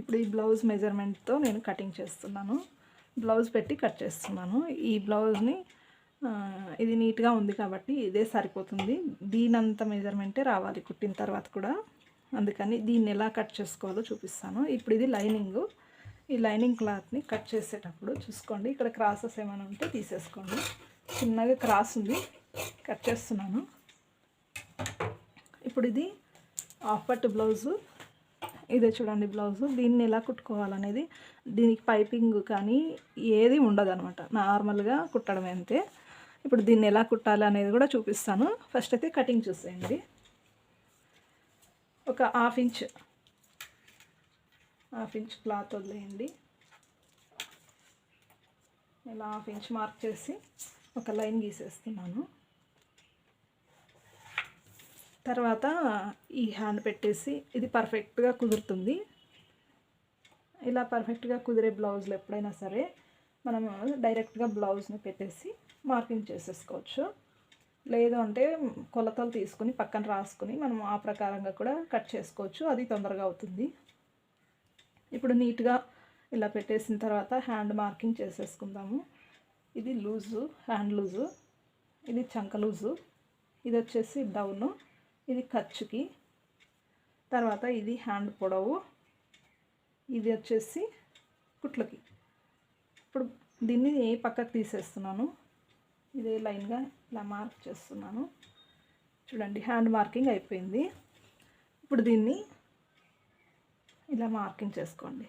ఇప్పుడు ఈ బ్లౌజ్ మెజర్మెంట్తో నేను కటింగ్ చేస్తున్నాను. బ్లౌజ్ పెట్టి కట్ చేస్తున్నాను. ఈ బ్లౌజ్ని ఇది నీట్గా ఉంది కాబట్టి ఇదే సరిపోతుంది. దీనంత మెజర్మెంటే రావాలి కుట్టిన తర్వాత కూడా. అందుకని దీన్ని ఎలా కట్ చేసుకోవాలో చూపిస్తాను. ఇప్పుడు ఇది లైనింగ్. ఈ లైనింగ్ క్లాత్ని కట్ చేసేటప్పుడు చూసుకోండి. ఇక్కడ క్రాసెస్ ఏమైనా ఉంటే తీసేసుకోండి. చిన్నగా క్రాస్ ఉంది. కట్ చేస్తున్నాను. ఇప్పుడు ఇది ఆఫ్ పట్టు బ్లౌజు. ఇదే చూడండి బ్లౌజు. దీన్ని ఎలా కుట్టుకోవాలనేది దీనికి పైపింగ్ కానీ ఏది ఉండదు అనమాట నార్మల్గా కుట్టడం అంతే. ఇప్పుడు దీన్ని ఎలా కుట్టాలి అనేది కూడా చూపిస్తాను. ఫస్ట్ అయితే కటింగ్ చూసేయండి. ఒక half inch half inch cloth వదిలేయండి. ఇలా హాఫ్ ఇంచ్ మార్క్ చేసి ఒక లైన్ గీసేస్తున్నాను. తర్వాత ఈ హ్యాండ్ పెట్టేసి ఇది పర్ఫెక్ట్గా కుదురుతుంది. ఇలా పర్ఫెక్ట్గా కుదిరే బ్లౌజ్లు ఎప్పుడైనా సరే మనము డైరెక్ట్గా బ్లౌజ్ని పెట్టేసి మార్కింగ్ చేసేసుకోవచ్చు. లేదు అంటే కొలతలు తీసుకుని పక్కన రాసుకుని మనం ఆ ప్రకారంగా కూడా కట్ చేసుకోవచ్చు. అది తొందరగా అవుతుంది. ఇప్పుడు నీట్గా ఇలా పెట్టేసిన తర్వాత హ్యాండ్ మార్కింగ్ చేసేసుకుందాము. ఇది లూజు హ్యాండ్ లూజు ఇది చంక లూజు ఇది వచ్చేసి డౌను ఇది ఖర్చుకి. తర్వాత ఇది హ్యాండ్ పొడవు. ఇది వచ్చేసి కుట్లకి. ఇప్పుడు దీన్ని పక్కకు తీసేస్తున్నాను? ఇదే లైన్గా ఇలా మార్క్ చేస్తున్నాను. చూడండి హ్యాండ్ మార్కింగ్ అయిపోయింది. ఇప్పుడు దీన్ని ఇలా మార్కింగ్ చేసుకోండి.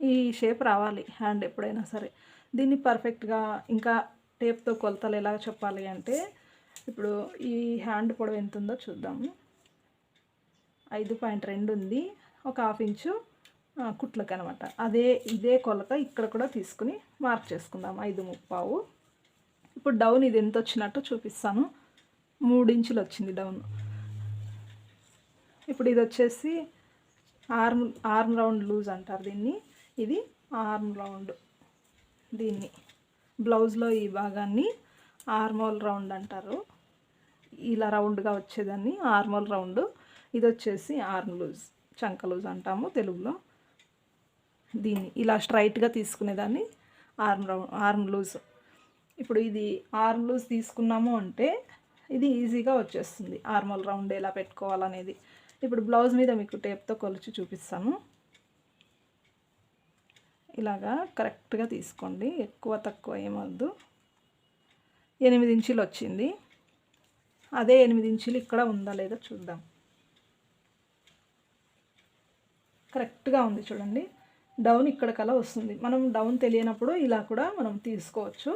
ఈ షేప్ రావాలి హ్యాండ్ ఎప్పుడైనా సరే. దీన్ని పర్ఫెక్ట్గా ఇంకా టేప్తో కొలతలు ఎలా చెప్పాలి అంటే ఇప్పుడు ఈ హ్యాండ్ పొడవు ఎంత ఉందో చూద్దాము ఐదు పాయింట్ రెండు ఉంది. ఒక హాఫ్ ఇంచు కుట్లకి కుట్లకు అనమాట అదే ఇదే కొలత ఇక్కడ కూడా తీసుకుని మార్క్ చేసుకుందాం. ఐదు ముప్పావు. ఇప్పుడు డౌన్ ఇది ఎంత వచ్చినట్టు చూపిస్తాను. మూడు ఇంచులు వచ్చింది డౌన్. ఇప్పుడు ఇది వచ్చేసి ఆర్మ్ ఆర్మ్ రౌండ్ లూజ్ అంటారు దీన్ని. ఇది ఆర్మ్ రౌండ్ దీన్ని. బ్లౌజ్లో ఈ భాగాన్ని ఆర్మోల్ రౌండ్ అంటారు. ఇలా రౌండ్గా వచ్చేదాన్ని ఆర్మల్ రౌండ్. ఇది వచ్చేసి ఆర్మ్ లూజ్ చంక లూజ్ అంటాము తెలుగులో. దీన్ని ఇలా స్ట్రైట్గా తీసుకునేదాన్ని ఆర్మ్ రౌండ్ ఆర్మ్ లూజ్. ఇప్పుడు ఇది ఆర్మ్ లూజ్ తీసుకున్నాము అంటే ఇది ఈజీగా వచ్చేస్తుంది ఆర్మల్ రౌండ్ ఎలా పెట్టుకోవాలనేది. ఇప్పుడు బ్లౌజ్ మీద మీకు టేప్తో కొలిచి చూపిస్తాను. ఇలాగా కరెక్ట్గా తీసుకోండి ఎక్కువ తక్కువ ఏమొద్దు ఎనిమిది ఇంచులు వచ్చింది అదే ఎనిమిది ఇంచులు ఇక్కడ ఉందా లేదా చూద్దాం. కరెక్ట్గా ఉంది చూడండి. డౌన్ ఇక్కడ కలా వస్తుంది. మనం డౌన్ తెలియనప్పుడు ఇలా కూడా మనం తీసుకోవచ్చు.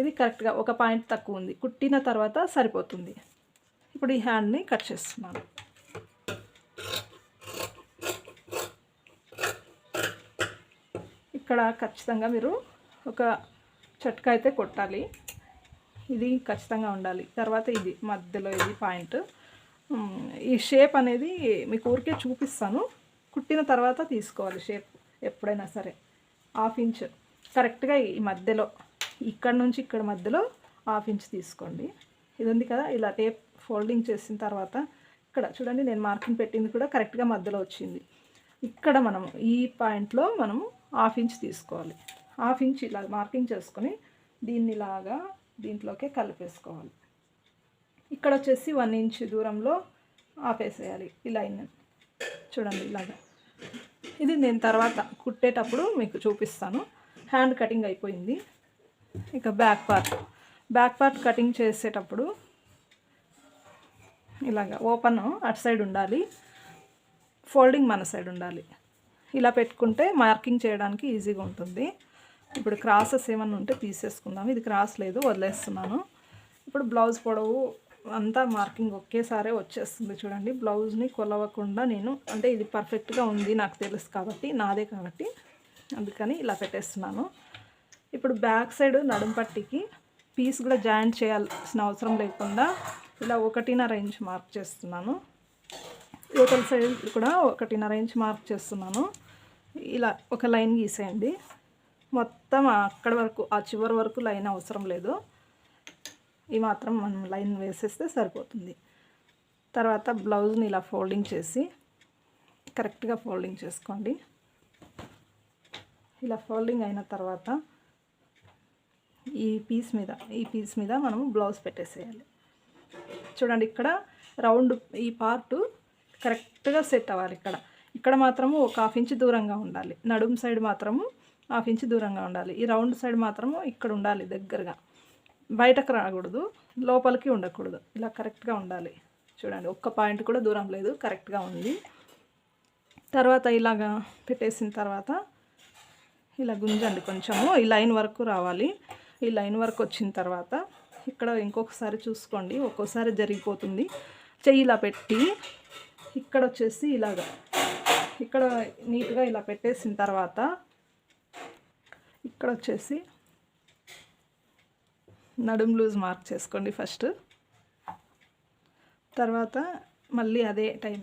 ఇది కరెక్ట్గా ఒక పాయింట్ తక్కువ ఉంది. కుట్టిన తర్వాత సరిపోతుంది. ఇప్పుడు ఈ హ్యాండ్ని కట్ చేస్తున్నాను. ఇక్కడ ఖచ్చితంగా మీరు ఒక చట్కా అయితే కొట్టాలి. ఇది ఖచ్చితంగా ఉండాలి. తర్వాత ఇది మధ్యలో ఇది పాయింట్. ఈ షేప్ అనేది మీకు ఊరికే చూపిస్తాను. కుట్టిన తర్వాత తీసుకోవాలి షేప్ ఎప్పుడైనా సరే. Half inch. కరెక్ట్గా ఈ మధ్యలో ఇక్కడ నుంచి ఇక్కడ మధ్యలో హాఫ్ ఇంచ్ తీసుకోండి. ఇది ఉంది కదా ఇలా టేప్ ఫోల్డింగ్ చేసిన తర్వాత ఇక్కడ చూడండి నేను మార్కింగ్ పెట్టింది కూడా కరెక్ట్గా మధ్యలో వచ్చింది. ఇక్కడ మనం ఈ పాయింట్లో మనం హాఫ్ ఇంచ్ తీసుకోవాలి. హాఫ్ ఇంచ్ ఇలా మార్కింగ్ చేసుకొని దీన్ని ఇలాగా దీంట్లోకే కలిపేసుకోవాలి. ఇక్కడ వచ్చేసి వన్ ఇంచ్ దూరంలో ఆపేసేయాలి ఈ లైన్ చూడండి ఇలాగా. ఇది నేను తర్వాత కుట్టేటప్పుడు మీకు చూపిస్తాను. హ్యాండ్ కటింగ్ అయిపోయింది. ఇక back part back part cutting చేసేటప్పుడు ఇలాగా ఓపెన్ అటు సైడ్ ఉండాలి. ఫోల్డింగ్ మన సైడ్ ఉండాలి. ఇలా పెట్టుకుంటే మార్కింగ్ చేయడానికి ఈజీగా ఉంటుంది. ఇప్పుడు క్రాసెస్ ఏమన్నా ఉంటే తీసేసుకుందాం. ఇది క్రాస్ లేదు వదిలేస్తున్నాను. ఇప్పుడు బ్లౌజ్ పొడవు అంతా మార్కింగ్ ఒకేసారే వచ్చేస్తుంది చూడండి. బ్లౌజ్ని కొలవకుండా నేను అంటే ఇది పర్ఫెక్ట్గా ఉంది నాకు తెలుసు కాబట్టి నాదే కాబట్టి అందుకని ఇలా పెట్టేస్తున్నాను. ఇప్పుడు బ్యాక్ సైడ్ నడుం పట్టికి పీస్ కూడా జాయింట్ చేయాల్సిన అవసరం లేకుండా ఇలా ఒకటిన్నర ఇంచ్ మార్క్ చేస్తున్నాను. యువతల సైడ్ కూడా ఒకటిన్నర ఇంచ్ మార్క్ చేస్తున్నాను. ఇలా ఒక లైన్ గీసేయండి. మొత్తం అక్కడ వరకు ఆ చివరి వరకు లైన్ అవసరం లేదు. ఈ మాత్రం మనం లైన్ వేసేస్తే సరిపోతుంది. తర్వాత బ్లౌజ్ని ఇలా ఫోల్డింగ్ చేసి కరెక్ట్గా ఫోల్డింగ్ చేసుకోండి. ఇలా ఫోల్డింగ్ అయిన తర్వాత ఈ పీస్ మీద ఈ పీస్ మీద మనం బ్లౌజ్ పెట్టేసేయాలి. చూడండి ఇక్కడ రౌండ్ ఈ పార్ట్ కరెక్ట్గా సెట్ అవ్వాలి ఇక్కడ. ఇక్కడ మాత్రము ఒక హాఫ్ ఇంచ్ దూరంగా ఉండాలి. నడుము సైడ్ మాత్రము హాఫ్ ఇంచ్ దూరంగా ఉండాలి. ఈ రౌండ్ సైడ్ మాత్రము ఇక్కడ ఉండాలి దగ్గరగా. బయటకు రాకూడదు. లోపలికి ఉండకూడదు. ఇలా కరెక్ట్గా ఉండాలి. చూడండి ఒక్క పాయింట్ కూడా దూరం లేదు. కరెక్ట్గా ఉంది. తర్వాత ఇలాగా పెట్టేసిన తర్వాత ఇలా గుంజండి కొంచెము. ఈ లైన్ వరకు రావాలి. ఈ లైన్ వరకు వచ్చిన తర్వాత ఇక్కడ ఇంకొకసారి చూసుకోండి. ఒక్కోసారి జరిగిపోతుంది. చెయ్యి ఇలా పెట్టి ఇక్కడ వచ్చేసి ఇలాగా. ఇక్కడ నీట్గా ఇలా పెట్టేసిన తర్వాత ఇక్కడ వచ్చేసి నడుం లూజ్ మార్క్ చేసుకోండి ఫస్ట్. తర్వాత మళ్ళీ అదే టైం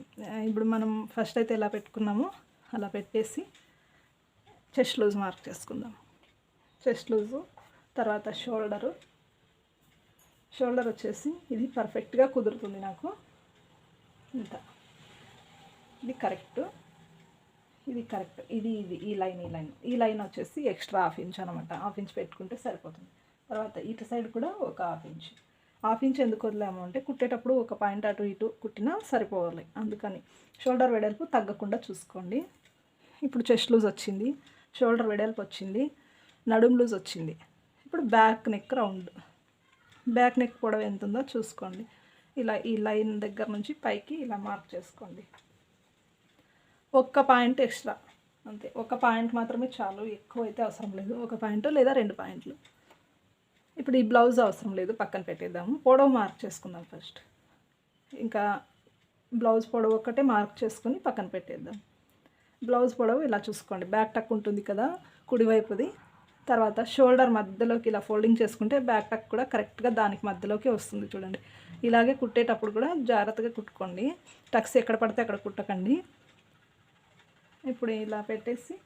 ఇప్పుడు మనం ఫస్ట్ అయితే ఎలా పెట్టుకున్నామో అలా పెట్టేసి చెస్ట్ లూజ్ మార్క్ చేసుకుందాం. చెస్ట్ లూజు తర్వాత షోల్డరు. షోల్డర్ వచ్చేసి ఇది పర్ఫెక్ట్గా కుదురుతుంది నాకు. ఇంత. ఇది కరెక్ట్. ఇది కరెక్ట్. ఇది ఇది ఈ లైన్ ఈ లైన్. ఈ లైన్ వచ్చేసి ఎక్స్ట్రా హాఫ్ ఇంచ్ అనమాట హాఫ్ ఇంచ్ పెట్టుకుంటే సరిపోతుంది. తర్వాత ఇటు సైడ్ కూడా ఒక హాఫ్ ఇంచ్. హాఫ్ ఇంచ్ ఎందుకు వదిలాము అంటే కుట్టేటప్పుడు ఒక పాయింట్ అటు ఇటు కుట్టినా సరిపోవాలి. అందుకని షోల్డర్ వెడల్పు తగ్గకుండా చూసుకోండి. ఇప్పుడు చెస్ట్ లూజ్ వచ్చింది. షోల్డర్ వెడల్పు వచ్చింది. నడుం లూజ్ వచ్చింది. ఇప్పుడు back neck round. Back neck పొడవు ఎంత ఉందో చూసుకోండి. ఇలా ఈ లైన్ దగ్గర నుంచి పైకి ఇలా మార్క్ చేసుకోండి. ఒక్క పాయింట్ ఎక్స్ట్రా. అంతే. ఒక పాయింట్ మాత్రమే చాలు. ఎక్కువ అయితే అవసరం లేదు. ఒక పాయింట్ లేదా రెండు పాయింట్లు. ఇప్పుడు ఈ బ్లౌజ్ అవసరం లేదు. పక్కన పెట్టేద్దాము. పొడవు మార్క్ చేసుకుందాం ఫస్ట్. ఇంకా బ్లౌజ్ పొడవు ఒక్కటే మార్క్ చేసుకుని పక్కన పెట్టేద్దాం. బ్లౌజ్ పొడవు ఇలా చూసుకోండి. బ్యాక్ టక్ ఉంటుంది కదా కుడివైపుది తర్వాత షోల్డర్ మధ్యలోకి ఇలా ఫోల్డింగ్ చేసుకుంటే బ్యాక్ టక్ కూడా కరెక్ట్గా దానికి మధ్యలోకి వస్తుంది చూడండి. ఇలాగే కుట్టేటప్పుడు కూడా జాగ్రత్తగా కుట్టుకోండి. టక్స్ ఎక్కడ పడితే అక్కడ కుట్టకండి. ఇప్పుడు ఇలా పెట్టేసి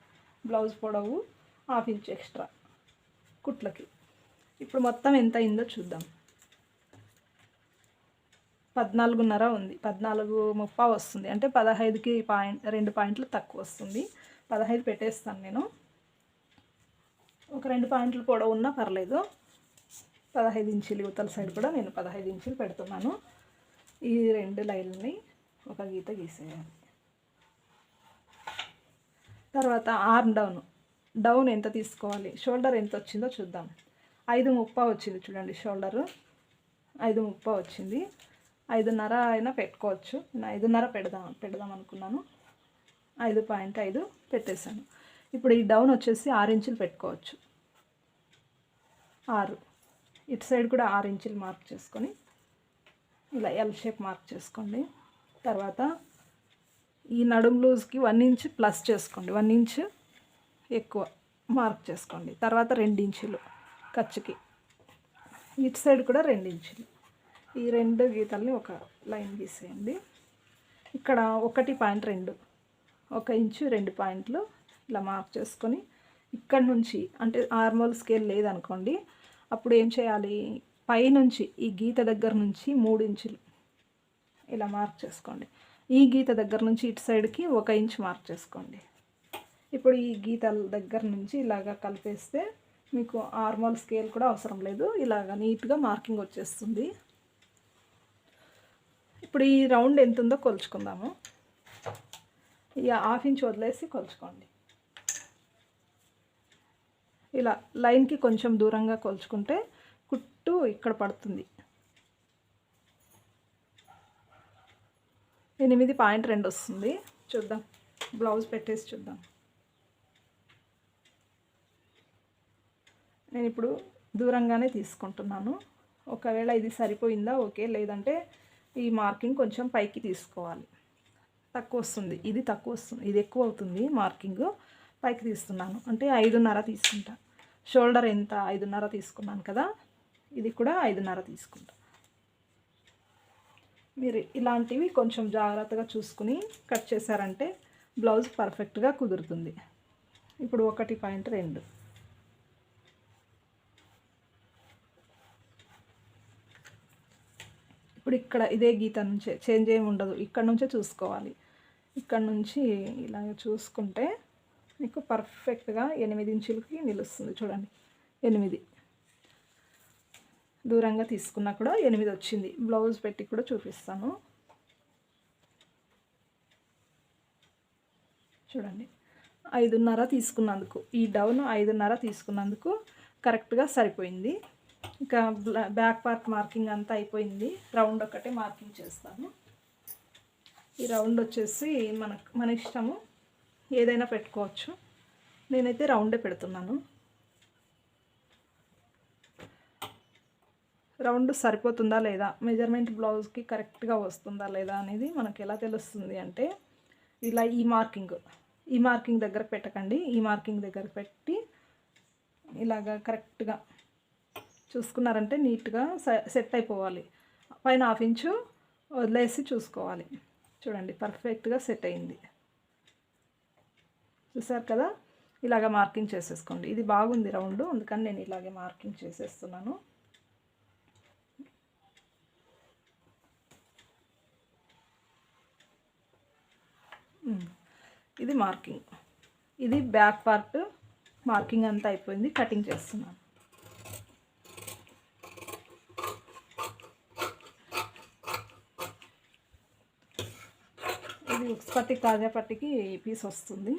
బ్లౌజ్ పొడవు హాఫ్ ఇంచ్ ఎక్స్ట్రా కుట్లకి. ఇప్పుడు మొత్తం ఎంత అయిందో చూద్దాం. పద్నాలుగున్నర ఉంది. పద్నాలుగు ముప్పా వస్తుంది. అంటే పదహైదుకి పాయింట్ రెండు పాయింట్లు తక్కువ వస్తుంది. పదహైదు పెట్టేస్తాను నేను. ఒక రెండు పాయింట్లు పొడవు ఉన్నా పర్లేదు. పదహైదు ఇంచులు యువతల సైడ్ కూడా నేను పదహైదు ఇంచులు పెడుతున్నాను. ఈ రెండు లైన్లని ఒక గీత గీసేయాలి తర్వాత ఆర్మ్ డౌన్ డౌన్ ఎంత తీసుకోవాలి? షోల్డర్ ఎంత వచ్చిందో చూద్దాం. ఐదు ముప్ప వచ్చింది చూడండి షోల్డరు ఐదు ముప్ప వచ్చింది. ఐదున్నర అయినా పెట్టుకోవచ్చు. నేను ఐదున్నర పెడదాం పెడదాం అనుకున్నాను. ఐదు పాయింట్ ఐదు పెట్టేశాను. ఇప్పుడు ఈ డౌన్ వచ్చేసి ఆరు ఇంచులు పెట్టుకోవచ్చు. ఆరు. ఇటు సైడ్ కూడా ఆరు ఇంచులు మార్క్ చేసుకొని ఇలా ఎల్ షేప్ మార్క్ చేసుకోండి. తర్వాత ఈ నడుం లూజ్కి వన్ ఇంచ్ ప్లస్ చేసుకోండి. వన్ ఇంచ్ ఎక్కువ మార్క్ చేసుకోండి. తర్వాత రెండు ఇంచులు ఖర్చుకి. ఇటు సైడ్ కూడా రెండు ఇంచులు. ఈ రెండు గీతల్ని ఒక లైన్ గీసేయండి. ఇక్కడ ఒకటి పాయింట్ రెండు ఒక ఇంచు రెండు పాయింట్లు ఇలా మార్క్ చేసుకొని ఇక్కడ నుంచి అంటే ఆర్మోల్ స్కేల్ లేదనుకోండి అప్పుడు ఏం చేయాలి? పైనుంచి ఈ గీత దగ్గర నుంచి మూడు ఇంచులు ఇలా మార్క్ చేసుకోండి. ఈ గీత దగ్గర నుంచి ఇటు సైడ్కి ఒక ఇంచ్ మార్క్ చేసుకోండి. ఇప్పుడు ఈ గీతల దగ్గర నుంచి ఇలాగా కలిపేస్తే మీకు ఆర్మల్ స్కేల్ కూడా అవసరం లేదు. ఇలాగ నీట్గా మార్కింగ్ వచ్చేస్తుంది. ఇప్పుడు ఈ రౌండ్ ఎంత ఉందో కొలుచుకుందాము. ఇక హాఫ్ ఇంచ్ వదిలేసి కొలుచుకోండి. ఇలా లైన్కి కొంచెం దూరంగా కొలుచుకుంటే కుట్టు ఇక్కడ పడుతుంది. ఎనిమిది పాయింట్ రెండు వస్తుంది. చూద్దాం. బ్లౌజ్ పెట్టేసి చూద్దాం. నేను ఇప్పుడు దూరంగానే తీసుకుంటున్నాను. ఒకవేళ ఇది సరిపోయిందా ఓకే. లేదంటే ఈ మార్కింగ్ కొంచెం పైకి తీసుకోవాలి. తక్కువ వస్తుంది. ఇది తక్కువ వస్తుంది. ఇది ఎక్కువ అవుతుంది మార్కింగ్. పైకి తీస్తున్నాను. అంటే ఐదున్నర తీసుకుంటా. షోల్డర్ ఎంత? ఐదున్నర తీసుకున్నాను కదా. ఇది కూడా ఐదున్నర తీసుకుంటా. మీరు ఇలాంటివి కొంచెం జాగ్రత్తగా చూసుకుని కట్ చేశారంటే బ్లౌజ్ పర్ఫెక్ట్గా కుదురుతుంది. ఇప్పుడు ఒకటి పాయింట్ రెండు. ఇప్పుడు ఇక్కడ ఇదే గీత నుంచే చేంజ్ ఏమి ఉండదు. ఇక్కడ నుంచే చూసుకోవాలి. ఇక్కడ నుంచి ఇలా చూసుకుంటే మీకు పర్ఫెక్ట్గా ఎనిమిది ఇంచులకి నిలుస్తుంది చూడండి. ఎనిమిది. దూరంగా తీసుకున్నా కూడా ఎనిమిది వచ్చింది. బ్లౌజ్ పెట్టి కూడా చూపిస్తాను. చూడండి. ఐదున్నర తీసుకున్నందుకు. ఈ డౌన్ ఐదున్నర తీసుకున్నందుకు కరెక్ట్గా సరిపోయింది. ఇంకా బ్యాక్ పార్ట్ మార్కింగ్ అంతా అయిపోయింది. రౌండ్ ఒకటే మార్కింగ్ చేస్తాను. ఈ రౌండ్ వచ్చేసి మన మన ఇష్టము. ఏదైనా పెట్టుకోవచ్చు. నేనైతే రౌండే పెడుతున్నాను. రౌండ్ సరిపోతుందా లేదా? మెజర్మెంట్ బ్లౌజ్కి కరెక్ట్గా వస్తుందా లేదా అనేది మనకు ఎలా తెలుస్తుంది అంటే ఇలా ఈ మార్కింగ్ ఈ మార్కింగ్ దగ్గర పెట్టకండి ఈ మార్కింగ్ దగ్గర పెట్టి ఇలాగా కరెక్ట్గా చూసుకున్నారంటే నీట్గా సెట్ అయిపోవాలి. పైన హాఫ్ ఇంచు వదిలేసి చూసుకోవాలి. చూడండి పర్ఫెక్ట్గా సెట్ అయింది. చూసారు కదా? ఇలాగ మార్కింగ్ చేసేసుకోండి. ఇది బాగుంది రౌండ్ అందుకని నేను ఇలాగే మార్కింగ్ చేసేస్తున్నాను. ఇది మార్కింగ్. ఇది బ్యాక్ పార్ట్ మార్కింగ్ అంతా అయిపోయింది. కటింగ్ చేస్తున్నాను. ఇది ఉక్స్ పట్టి పట్టికి ఈ పీస్ వస్తుంది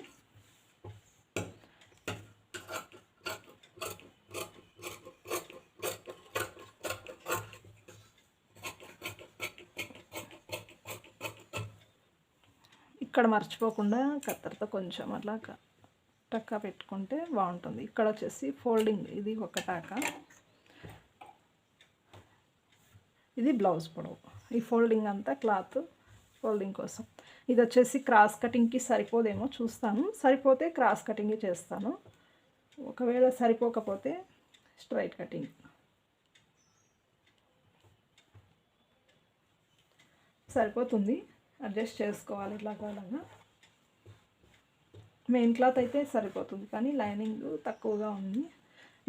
ఇక్కడ మర్చిపోకుండా కత్తెరతో కొంచెం అలా టక్కా పెట్టుకుంటే బాగుంటుంది. ఇక్కడ వచ్చేసి ఫోల్డింగ్ ఇది ఒక టాక. ఇది బ్లౌజ్ పొడవు. ఈ ఫోల్డింగ్ అంతా క్లాత్ ఫోల్డింగ్ కోసం. ఇది వచ్చేసి క్రాస్ కటింగ్కి సరిపోదేమో చూస్తాను. సరిపోతే క్రాస్ కటింగ్ చేస్తాను. ఒకవేళ సరిపోకపోతే స్ట్రైట్ కటింగ్. సరిపోతుంది. అడ్జస్ట్ చేసుకోవాలి ఇట్లా కాలంగా. మెయిన్ క్లాత్ అయితే సరిపోతుంది కానీ లైనింగ్ తక్కువగా ఉంది.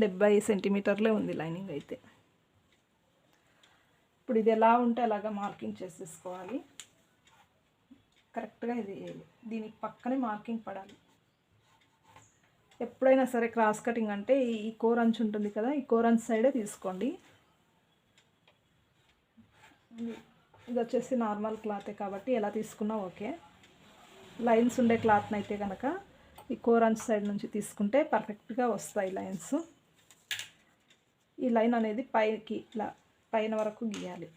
డెబ్బై సెంటీమీటర్లే ఉంది లైనింగ్ అయితే. ఇప్పుడు ఇది ఎలా ఉంటే అలాగా మార్కింగ్ చేసేసుకోవాలి. కరెక్ట్గా ఇది దీనికి పక్కనే మార్కింగ్ పడాలి. ఎప్పుడైనా సరే క్రాస్ కటింగ్ అంటే ఈ కోర్ అంచు ఉంటుంది కదా ఈ కోర్ అంచు సైడే తీసుకోండి. ఇది వచ్చేసి నార్మల్ క్లాతే కాబట్టి ఎలా తీసుకున్నా ఓకే. లైన్స్ ఉండే క్లాత్ని అయితే కనుక ఈ కోరాంచ్ సైడ్ నుంచి తీసుకుంటే పర్ఫెక్ట్గా వస్తాయి లైన్స్. ఈ లైన్ అనేది పైకి ఇలా పైన వరకు గీయాలి.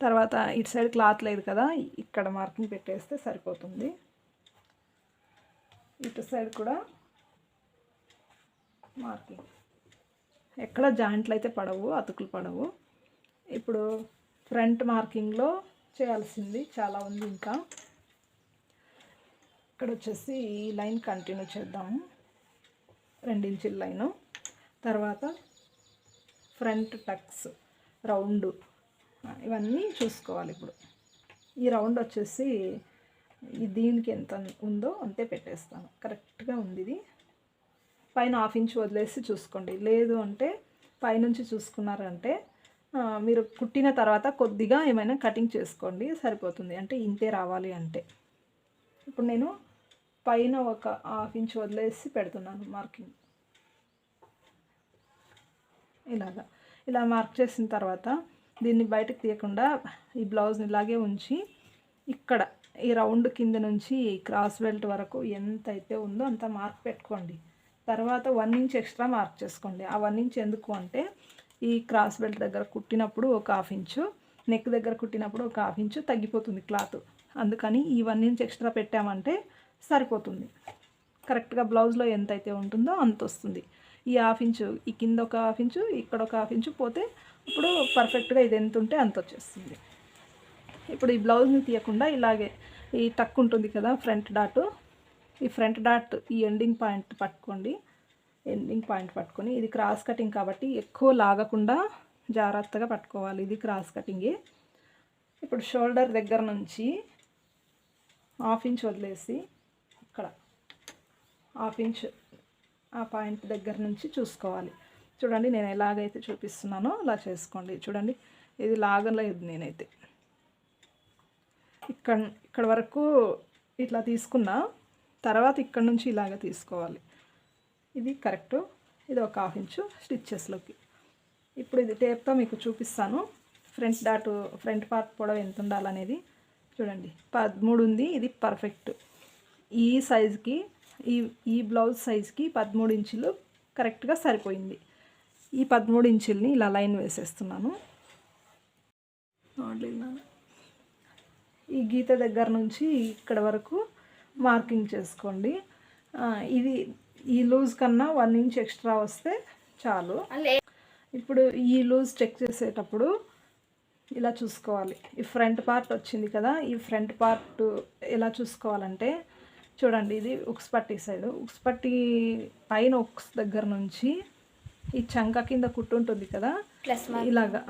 తర్వాత ఇటు సైడ్ క్లాత్ లేదు కదా ఇక్కడ మార్కింగ్ పెట్టేస్తే సరిపోతుంది. ఇటు సైడ్ కూడా మార్కింగ్. ఎక్కడ జాయింట్లు అయితే పడవు అతుకులు పడవు. ఇప్పుడు ఫ్రంట్ మార్కింగ్లో చేయాల్సింది చాలా ఉంది ఇంకా. ఇక్కడ వచ్చేసి ఈ లైన్ కంటిన్యూ చేద్దాము. రెండించుల లైను. తర్వాత ఫ్రంట్ టక్స్ రౌండ్. ఇవన్నీ చూసుకోవాలి ఇప్పుడు. ఈ రౌండ్ వచ్చేసి దీనికి ఎంత ఉందో అంతే పెట్టేస్తాను. కరెక్ట్గా ఉంది ఇది. పైన హాఫ్ ఇంచ్ వదిలేసి చూసుకోండి. లేదు అంటే పైనుంచి చూసుకున్నారంటే మీరు కుట్టిన తర్వాత కొద్దిగా ఏమైనా కటింగ్ చేసుకోండి సరిపోతుంది. అంటే ఇంతే రావాలి అంటే. ఇప్పుడు నేను పైన ఒక హాఫ్ ఇంచ్ వదిలేసి పెడుతున్నాను మార్కింగ్. ఇలాగా. ఇలా మార్క్ చేసిన తర్వాత దీన్ని బయటకు తీయకుండా ఈ బ్లౌజ్ని ఇలాగే ఉంచి ఇక్కడ ఈ రౌండ్ కింద నుంచి క్రాస్ బెల్ట్ వరకు ఎంత అయితే ఉందో అంత మార్క్ పెట్టుకోండి. తర్వాత వన్ ఇంచ్ ఎక్స్ట్రా మార్క్ చేసుకోండి. ఆ వన్ ఇంచ్ ఎందుకు అంటే ఈ క్రాస్ బెల్ట్ దగ్గర కుట్టినప్పుడు ఒక హాఫ్ ఇంచు నెక్ దగ్గర కుట్టినప్పుడు ఒక హాఫ్ ఇంచు తగ్గిపోతుంది క్లాత్. అందుకని ఈ వన్ ఇంచ్ ఎక్స్ట్రా పెట్టామంటే సరిపోతుంది. కరెక్ట్గా బ్లౌజ్లో ఎంత అయితే ఉంటుందో అంత వస్తుంది. ఈ హాఫ్ ఇంచు ఈ కింద ఒక హాఫ్ ఇంచు ఇక్కడ ఒక హాఫ్ ఇంచు పోతే ఇప్పుడు పర్ఫెక్ట్గా ఇది ఎంత ఉంటే అంత వచ్చేస్తుంది. ఇప్పుడు ఈ బ్లౌజ్ని తీయకుండా ఇలాగే ఈ టక్ ఉంటుంది కదా ఫ్రంట్ డాట్. ఈ ఫ్రంట్ డాట్ ఈ ఎండింగ్ పాయింట్ పట్టుకోండి. ఎండింగ్ పాయింట్ పట్టుకొని ఇది క్రాస్ కటింగ్ కాబట్టి ఎక్కువ లాగకుండా జాగ్రత్తగా పట్టుకోవాలి. ఇది క్రాస్ కటింగే. ఇప్పుడు షోల్డర్ దగ్గర నుంచి హాఫ్ ఇంచ్ వదిలేసి ఇక్కడ హాఫ్ ఇంచ్ ఆ పాయింట్ దగ్గర నుంచి చూసుకోవాలి. చూడండి నేను ఎలాగైతే చూపిస్తున్నానో అలా చేసుకోండి. చూడండి ఇది లాగలేదు నేనైతే. ఇక్కడ ఇక్కడ వరకు ఇట్లా తీసుకున్నా తర్వాత ఇక్కడ నుంచి ఇలాగ తీసుకోవాలి. ఇది కరెక్ట్. ఇది ఒక హాఫ్ ఇంచు స్టిచ్చెస్లోకి ఇప్పుడు ఇది టేప్తో మీకు చూపిస్తాను. ఫ్రంట్ డాట్ ఫ్రంట్ పార్ట్ పొడవు ఎంత ఉండాలనేది. చూడండి. పదమూడు ఉంది. ఇది పర్ఫెక్ట్ ఈ సైజుకి ఈ ఈ బ్లౌజ్ సైజ్కి పదమూడు ఇంచులు కరెక్ట్గా సరిపోయింది. ఈ పదమూడు ఇంచుల్ని ఇలా లైన్ వేసేస్తున్నాను. ఈ గీత దగ్గర నుంచి ఇక్కడ వరకు మార్కింగ్ చేసుకోండి. ఇది ఈ లూజ్ కన్నా వన్ ఇంచ్ ఎక్స్ట్రా వస్తే చాలు. ఇప్పుడు ఈ లూజ్ చెక్ చేసేటప్పుడు ఇలా చూసుకోవాలి. ఈ ఫ్రంట్ పార్ట్ వచ్చింది కదా ఈ ఫ్రంట్ పార్ట్ ఎలా చూసుకోవాలంటే చూడండి ఇది ఉక్స్ పట్టి సైడ్. ఉక్స్ పట్టి పైన ఉక్స్ దగ్గర నుంచి ఈ చంక కింద కుట్టు ఉంటుంది కదా ఇలాగా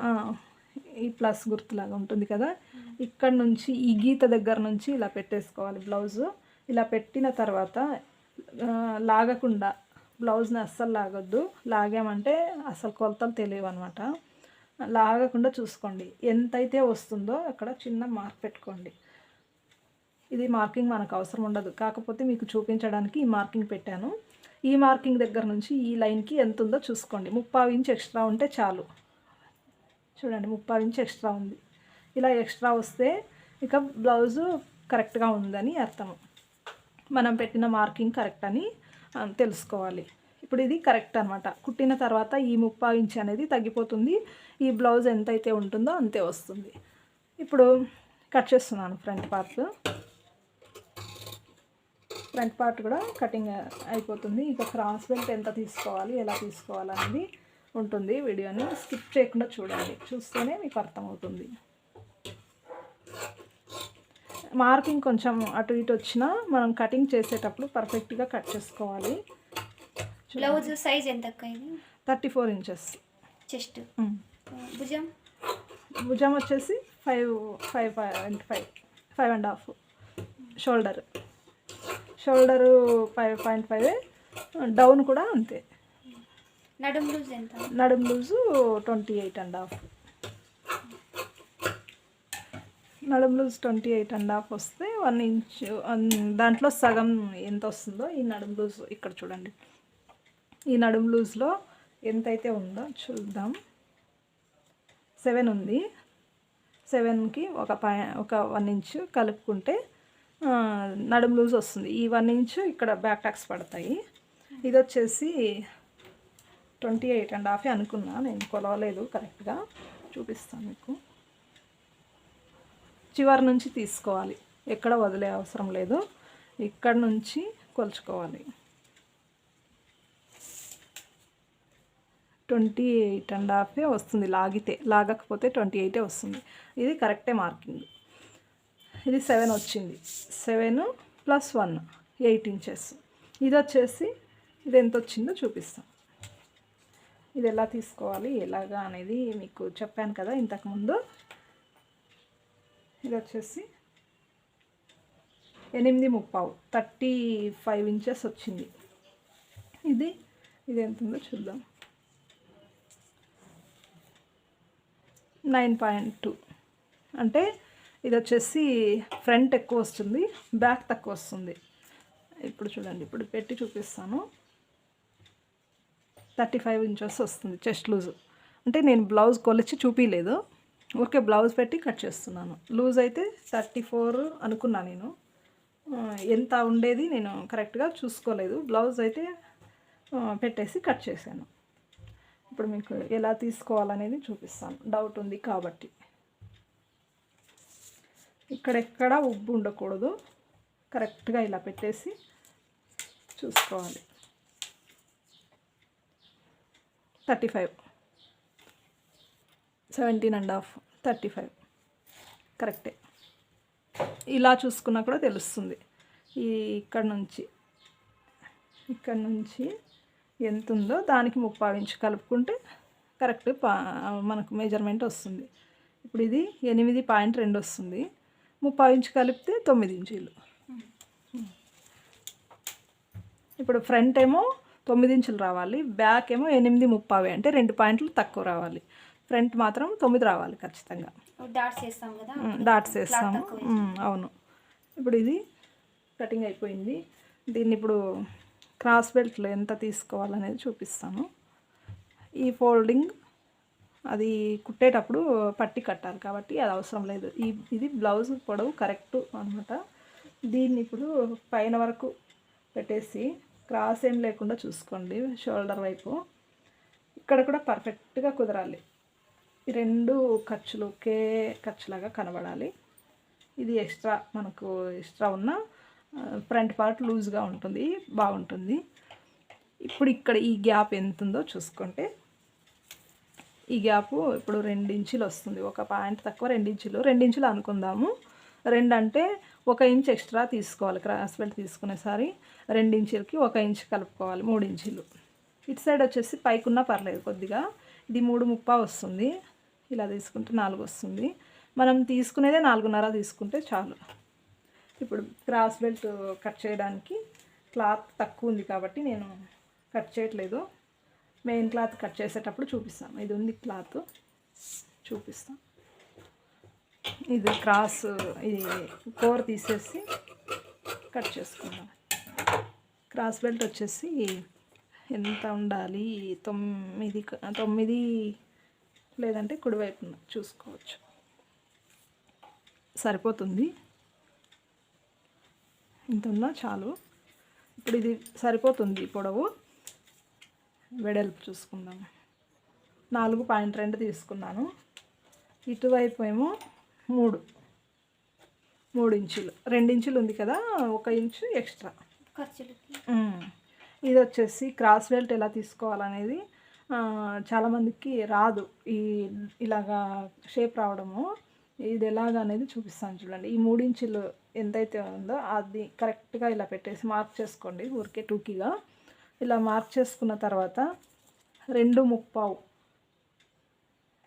ఈ ప్లస్ గుర్తులాగా ఉంటుంది కదా ఇక్కడ నుంచి ఈ గీత దగ్గర నుంచి ఇలా పెట్టేసుకోవాలి బ్లౌజు. ఇలా పెట్టిన తర్వాత లాగకుండా బ్లౌజ్ని అస్సలు లాగొద్దు. లాగామంటే అసలు కొలతలు తెలియవు అనమాట లాగకుండా చూసుకోండి. ఎంతైతే వస్తుందో అక్కడ చిన్న మార్క్ పెట్టుకోండి. ఇది మార్కింగ్ మనకు అవసరం ఉండదు. కాకపోతే మీకు చూపించడానికి ఈ మార్కింగ్ పెట్టాను. ఈ మార్కింగ్ దగ్గర నుంచి ఈ లైన్కి ఎంత ఉందో చూసుకోండి. ముప్పావు ఇంచ్ ఎక్స్ట్రా ఉంటే చాలు. చూడండి ముప్పావు ఇంచ్ ఎక్స్ట్రా ఉంది. ఇలా ఎక్స్ట్రా వస్తే ఇక బ్లౌజు కరెక్ట్గా ఉందని అర్థం. మనం పెట్టిన మార్కింగ్ కరెక్ట్ అని తెలుసుకోవాలి. ఇప్పుడు ఇది కరెక్ట్ అనమాట కుట్టిన తర్వాత ఈ ముప్పా ఇంచ్ అనేది తగ్గిపోతుంది. ఈ బ్లౌజ్ ఎంతైతే ఉంటుందో అంతే వస్తుంది. ఇప్పుడు కట్ చేస్తున్నాను ఫ్రంట్ పార్ట్. ఫ్రంట్ పార్ట్ కూడా కటింగ్ అయిపోతుంది. ఇంకా క్రాస్ బెల్ట్ ఎంత తీసుకోవాలి ఎలా తీసుకోవాలనేది ఉంటుంది వీడియోని. స్కిప్ చేయకుండా చూడండి. చూస్తేనే మీకు అర్థమవుతుంది. మార్కింగ్ కొంచెం అటు ఇటు వచ్చినా మనం కటింగ్ చేసేటప్పుడు పర్ఫెక్ట్గా కట్ చేసుకోవాలి. బ్లౌజ్ సైజ్ ఎంత థర్టీ ఫోర్ ఇంచెస్. చెస్ట్. భుజం? భుజం వచ్చేసి five five and five five and half. Shoulder. Shoulder five point five down కూడా అంతే. నడుం లూజ్ ఎంత? నడుం loose twenty eight and half. నడుము loose twenty eight and half వస్తే వన్ ఇంచ్ దాంట్లో సగం ఎంత వస్తుందో ఈ నడుము లూజ్ ఇక్కడ చూడండి. ఈ నడుము లూజ్లో ఎంతైతే ఉందో చూద్దాం. సెవెన్ ఉంది. సెవెన్కి ఒక పై ఒక వన్ ఇంచ్ కలుపుకుంటే నడుము లూజ్ వస్తుంది. ఈ వన్ ఇంచ్ ఇక్కడ బ్యాక్ టాక్స్ పడతాయి. ఇది వచ్చేసి ట్వంటీ ఎయిట్ అండ్ హాఫ్ అనుకున్నా నేను కొలవలేదు కరెక్ట్గా. చూపిస్తాను మీకు. చివరి నుంచి తీసుకోవాలి. ఎక్కడ వదిలే అవసరం లేదు. ఇక్కడ నుంచి కొలుచుకోవాలి. ట్వంటీ ఎయిట్ అండ్ హాఫే వస్తుంది. లాగితే లాగకపోతే ట్వంటీ ఎయిటే వస్తుంది. ఇది కరెక్టే మార్కింగ్. ఇది సెవెన్ వచ్చింది. Seven plus one eight inches. ఇది వచ్చేసి ఇది ఎంత వచ్చిందో చూపిస్తాం. ఇది ఎలా తీసుకోవాలి? ఎలాగా అనేది మీకు చెప్పాను కదా ఇంతకుముందు. ఇది వచ్చేసి ఎనిమిది ముప్పావు థర్టీ ఫైవ్ ఇంచెస్ వచ్చింది. ఇది ఇది ఎంత ఉందో చూద్దాం. Nine point two. అంటే ఇది వచ్చేసి ఫ్రంట్ ఎక్కువ వస్తుంది బ్యాక్ తక్కువ వస్తుంది. ఇప్పుడు చూడండి ఇప్పుడు పెట్టి చూపిస్తాను. థర్టీ ఫైవ్ ఇంచెస్ వస్తుంది చెస్ట్ లూజ్. అంటే నేను బ్లౌజ్ కొలిచి చూపించలేదు ఊరికే బ్లౌజ్ పెట్టి కట్ చేస్తున్నాను. లూజ్ అయితే థర్టీ ఫోర్ అనుకున్నా నేను. ఎంత ఉండేది నేను కరెక్ట్గా చూసుకోలేదు. బ్లౌజ్ అయితే పెట్టేసి కట్ చేశాను. ఇప్పుడు మీకు ఎలా తీసుకోవాలనేది చూపిస్తాను. డౌట్ ఉంది కాబట్టి. ఇక్కడెక్కడ ఉబ్బు ఉండకూడదు. కరెక్ట్గా ఇలా పెట్టేసి చూసుకోవాలి. Thirty five. Seventeen and half thirty five. కరెక్టే. ఇలా చూసుకున్నా కూడా తెలుస్తుంది. ఈ ఇక్కడ నుంచి ఇక్కడ నుంచి ఎంత ఉందో దానికి ముప్పావు ఇంచు కలుపుకుంటే కరెక్ట్ పా మనకు మెజర్మెంట్ వస్తుంది. ఇప్పుడు ఇది ఎనిమిది పాయింట్ రెండు వస్తుంది. ముప్పావు ఇంచు కలిపితే తొమ్మిది ఇంచీలు. ఇప్పుడు ఫ్రంట్ ఏమో తొమ్మిది ఇంచులు రావాలి బ్యాక్ ఏమో ఎనిమిది ముప్పావి అంటే రెండు పాయింట్లు తక్కువ రావాలి. ఫ్రంట్ మాత్రం తొమ్మిది రావాలి ఖచ్చితంగా. డాట్స్ వేస్తాం కదా డాట్స్ వేస్తాము అవును. ఇప్పుడు ఇది కటింగ్ అయిపోయింది. దీన్ని ఇప్పుడు క్రాస్ బెల్ట్లో ఎంత తీసుకోవాలనేది చూపిస్తాను. ఈ ఫోల్డింగ్ అది కుట్టేటప్పుడు పట్టి కట్టాలి కాబట్టి అది అవసరం లేదు. ఈ ఇది బ్లౌజ్ పొడవు కరెక్ట్ అనమాట దీన్ని ఇప్పుడు పైన వరకు పెట్టేసి క్రాస్ ఏం లేకుండా చూసుకోండి షోల్డర్ వైపు. ఇక్కడ కూడా పర్ఫెక్ట్గా కుదరాలి. రెండు ఖర్చులు ఒకే ఖర్చులాగా కనబడాలి. ఇది ఎక్స్ట్రా మనకు ఎక్స్ట్రా ఉన్న ఫ్రంట్ పార్ట్ లూజ్గా ఉంటుంది బాగుంటుంది. ఇప్పుడు ఇక్కడ ఈ గ్యాప్ ఎంత ఉందో చూసుకుంటే ఈ గ్యాప్ ఇప్పుడు రెండించులు వస్తుంది. ఒక పాయింట్ తక్కువ రెండించులు. రెండించులు అనుకుందాము. రెండు అంటే ఒక ఇంచ్ ఎక్స్ట్రా తీసుకోవాలి క్రాస్ బెల్ట్ తీసుకునేసారి రెండించులకి ఒక ఇంచ్ కలుపుకోవాలి మూడించులు. ఇటు సైడ్ వచ్చేసి పైకున్నా పర్లేదు కొద్దిగా. ఇది మూడు ముప్పా వస్తుంది. ఇలా తీసుకుంటే నాలుగు వస్తుంది. మనం తీసుకునేదే నాలుగున్నర తీసుకుంటే చాలు. ఇప్పుడు క్రాస్ బెల్ట్ కట్ చేయడానికి క్లాత్ తక్కువ ఉంది కాబట్టి నేను కట్ చేయట్లేదు. మెయిన్ క్లాత్ కట్ చేసేటప్పుడు చూపిస్తాను. ఇది ఉంది క్లాత్. చూపిస్తాం ఇది క్రాస్ ఇది కోర్ తీసేసి కట్ చేసుకుందాం. క్రాస్ బెల్ట్ వచ్చేసి ఎంత ఉండాలి? తొమ్మిది క- తొమ్మిది లేదంటే కుడివైపున చూసుకోవచ్చు. సరిపోతుంది. ఇంత ఉన్నా చాలు. ఇప్పుడు ఇది సరిపోతుంది పొడవు. వెడల్పు చూసుకుందాం. నాలుగు పాయింట్ రెండు తీసుకున్నాను. ఇటువైపు ఏమో మూడు. మూడు ఇంచులు. రెండు ఇంచులు ఉంది కదా ఒక ఇంచు ఎక్స్ట్రా. ఖర్చులకి. మ్మ్. ఇది వచ్చేసి క్రాస్ బెల్ట్ ఎలా తీసుకోవాలనేది చాలామందికి రాదు ఈ ఇలాగా షేప్ రావడము. ఇది ఎలాగ అనేది చూపిస్తాను చూడండి. ఈ మూడించులు ఎంతైతే ఉందో అది కరెక్ట్గా ఇలా పెట్టేసి మార్క్ చేసుకోండి ఊరికే టూకీగా. ఇలా మార్క్ చేసుకున్న తర్వాత రెండు ముప్పావు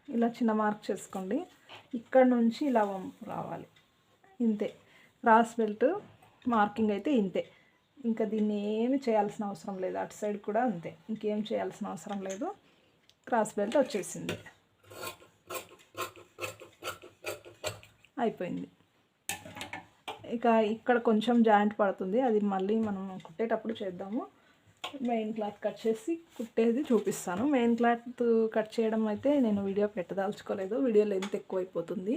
ఇలా చిన్న మార్క్ చేసుకోండి. ఇక్కడ నుంచి ఇలా వంపు రావాలి. ఇంతే. క్రాస్ బెల్ట్ మార్కింగ్ అయితే ఇంతే. ఇంకా దీన్ని ఏమి చేయాల్సిన అవసరం లేదు. అటు సైడ్ కూడా అంతే. ఇంకేం చేయాల్సిన అవసరం లేదు. క్రాస్ బెల్ట్ వచ్చేసింది. అయిపోయింది. ఇక ఇక్కడ కొంచెం జాయింట్ పడుతుంది. అది మళ్ళీ మనం కుట్టేటప్పుడు చేద్దాము. మెయిన్ క్లాత్ కట్ చేసి కుట్టేది చూపిస్తాను. మెయిన్ క్లాత్ కట్ చేయడం అయితే నేను వీడియో పెట్టదలుచుకోలేదు. వీడియో లెంత్ ఎక్కువైపోతుంది.